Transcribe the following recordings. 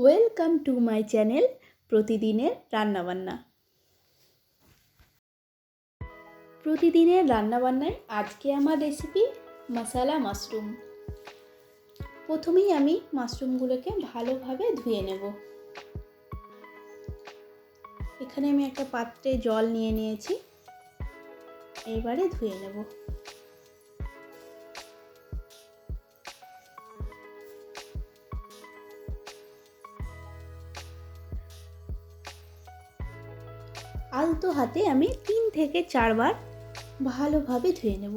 Welcome to my channel প্রতিদিনের রান্নাবান্না। প্রতিদিনের রান্নাবান্নায় আজকে আমার রেসিপি মশালা মাশরুম প্রথমেই আমি মাশরুমগুলোকে ভালোভাবে ধুয়ে নেব। এখানে আমি একটা পাত্রে জল নিয়ে নিয়েছি। এবারে ধুয়ে নেব। হাতে আমি তিন থেকে চারবার ভালোভাবে ধুয়ে নেব।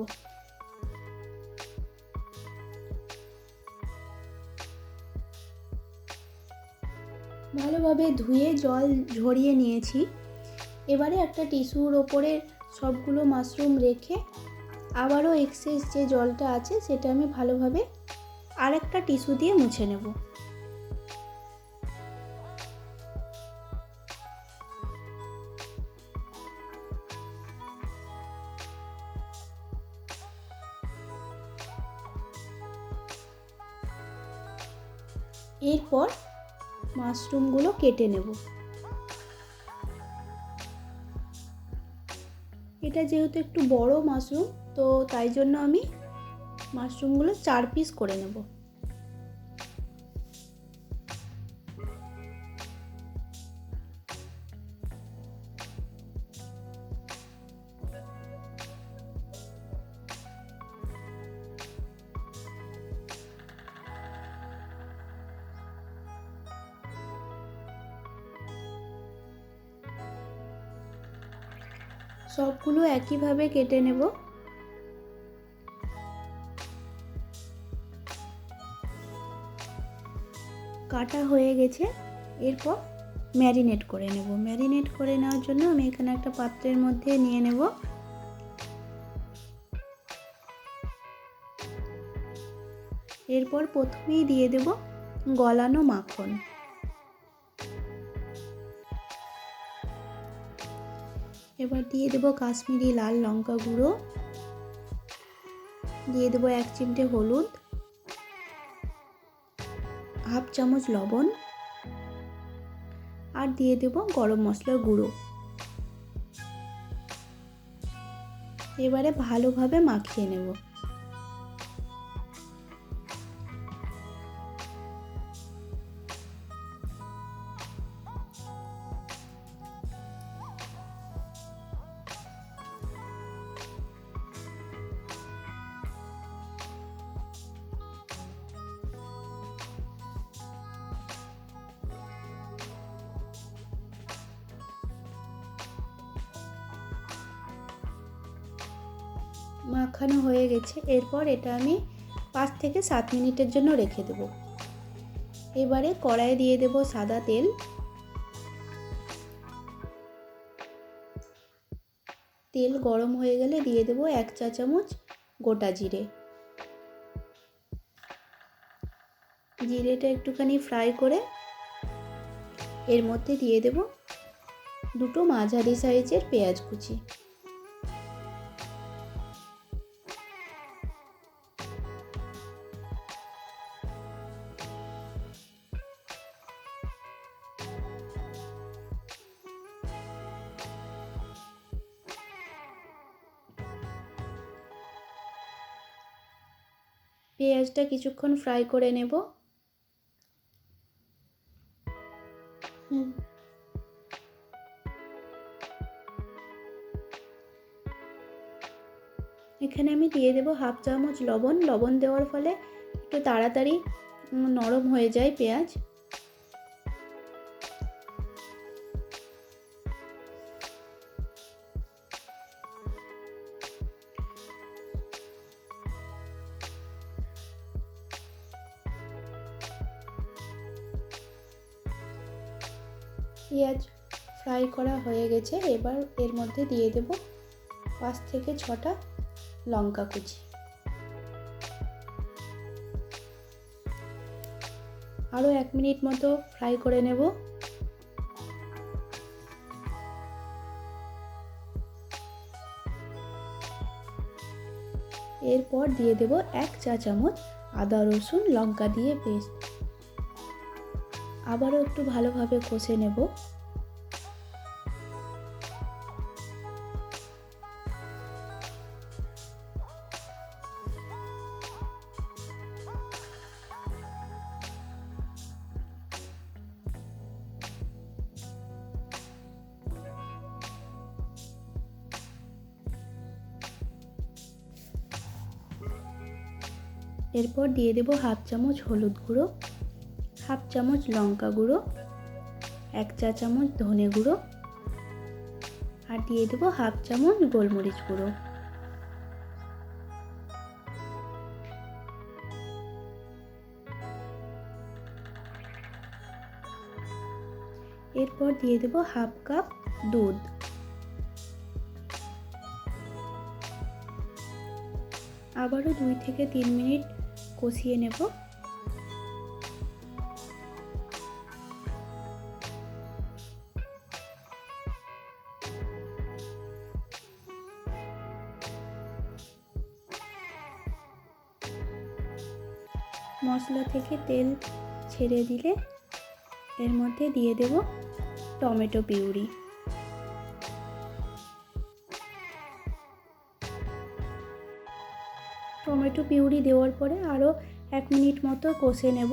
ভালোভাবে ধুয়ে জল ঝরিয়ে নিয়েছি। এবারে একটা টিস্যুর ওপরে সবগুলো মাশরুম রেখে আবারও এক্সেস যে জলটা আছে সেটা আমি ভালোভাবে আরেকটা টিস্যু দিয়ে মুছে নেব। এরপর মাশরুমগুলো কেটে নেব। এটা যেহেতু একটু বড় মাশরুম, তো তাই জন্য আমি মাশরুমগুলো চার পিস করে নেব। সবগুলো একইভাবে কেটে নেব। কাটা হয়ে গেছে। এরপর ম্যারিনেট করে নেব। ম্যারিনেট করে নেওয়ার জন্য আমি এখানে একটা পাত্রের মধ্যে নিয়ে নেব। এরপর প্রথমেই দিয়ে দেব গলানো মাখন। এবার দিয়ে দেবো কাশ্মীরি লাল লঙ্কা গুঁড়ো। দিয়ে দেবো এক চিমটে হলুদ। হাফ চামচ লবণ। আর দিয়ে দেবো গরম মশলার গুঁড়ো। এবারে ভালোভাবে মাখিয়ে নেব। মাখানো হয়ে গেছে। এরপর এটা আমি পাঁচ থেকে সাত মিনিটের জন্য রেখে দেব। এবারে কড়াইয়ে দিয়ে দেব সাদা তেল। তেল গরম হয়ে গেলে দিয়ে দেব এক চা চামচ গোটা জিরে। জিরেটা একটুখানি ফ্রাই করে এর মধ্যে দিয়ে দেব দুটো মাঝারি সাইজের পেঁয়াজ কুচি। পেঁয়াজটা কিছুক্ষণ ফ্রাই করে নেব। এখানে আমি দিয়ে দেব হাফ চামচ লবণ। লবণ দেওয়ার ফলে একটু তাড়াতাড়ি নরম হয়ে যায় পেঁয়াজ। পেঁয়াজ ফ্রাই করা হয়ে গেছে। এবার এর মধ্যে দিয়ে দেব পাঁচ থেকে ছটা লঙ্কা কুচি। আরও এক মিনিট মতো ফ্রাই করে নেব। এরপর দিয়ে দেব এক চা চামচ আদা, রসুন, লঙ্কা দিয়ে পেস্ট। আবারও একটু ভালোভাবে কষে নেব। এরপর দিয়ে দেব হাফ চামচ হলুদ গুঁড়ো। হাফ চামচ লঙ্কা গুঁড়ো, এক চা চামচ ধনে গুঁড়ো আর দিয়ে দেবো হাফ চামচ গোলমরিচ গুঁড়ো। এরপর দিয়ে দেবো হাফ কাপ দুধ। আবারও দুই থেকে তিন মিনিট কষিয়ে নেব। থেকে তেল ছেড়ে দিলে এর মধ্যে দিয়ে দেব টমেটো পিউরি। টমেটো পিউরি দেওয়ার পরে আরও এক মিনিট মতো কষে নেব।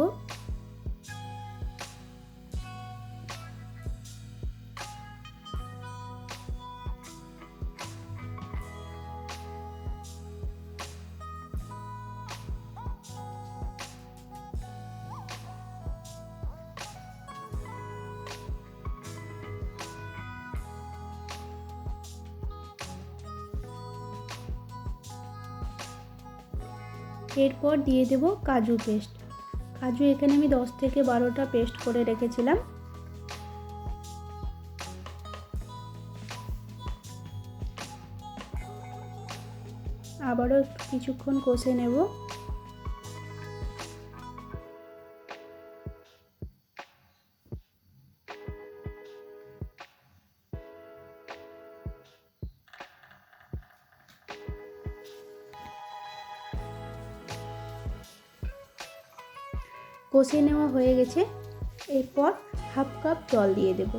এরপর দিয়ে দেব কাজু পেস্ট। কাজু এখানে আমি দশ থেকে বারোটা পেস্ট করে রেখেছিলাম। আবারও কিছুক্ষণ কষে নেব। কষিয়ে নেওয়া হয়ে গেছে। এরপর হাফ কাপ জল দিয়ে দেব।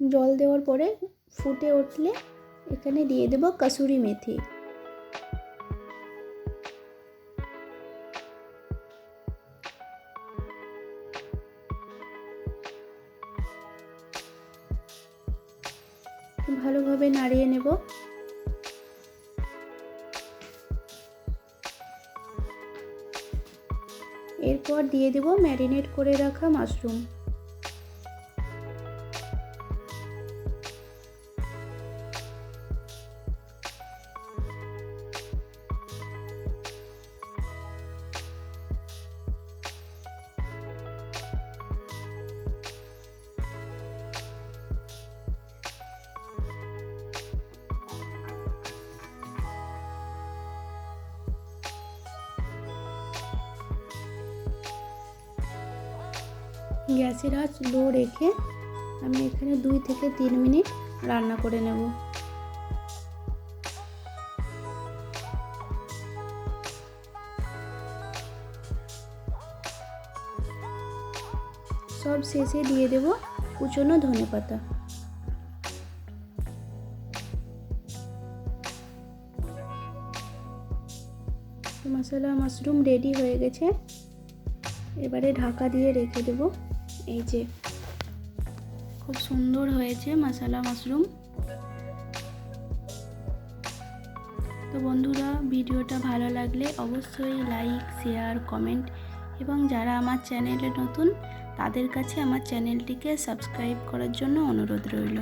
জল দেওয়ার পরে ফুটে উঠলে এখানে দিয়ে দেব কসুরি মেথি। ভালোভাবে নাড়িয়ে নেব। এরপর দিয়ে দেব ম্যারিনেট করে রাখা মাশরুম। গ্যাসের আঁচ লো রেখে আমি এখানে দুই থেকে তিন মিনিট রান্না করে নেব। সব শেষে দিয়ে দেব কুচনো ধনে পাতা। মশলা মাশরুম রেডি হয়ে গেছে। এবারে ঢাকা দিয়ে রেখে দেব। এই যে খুব সুন্দর হয়েছে মশলা মাশরুম তো বন্ধুরা, ভিডিওটা ভালো লাগলে অবশ্যই লাইক শেয়ার কমেন্ট এবং যারা আমার চ্যানেলে নতুন, তাদের কাছে আমার চ্যানেলটিকে সাবস্ক্রাইব করার জন্য অনুরোধ রইল।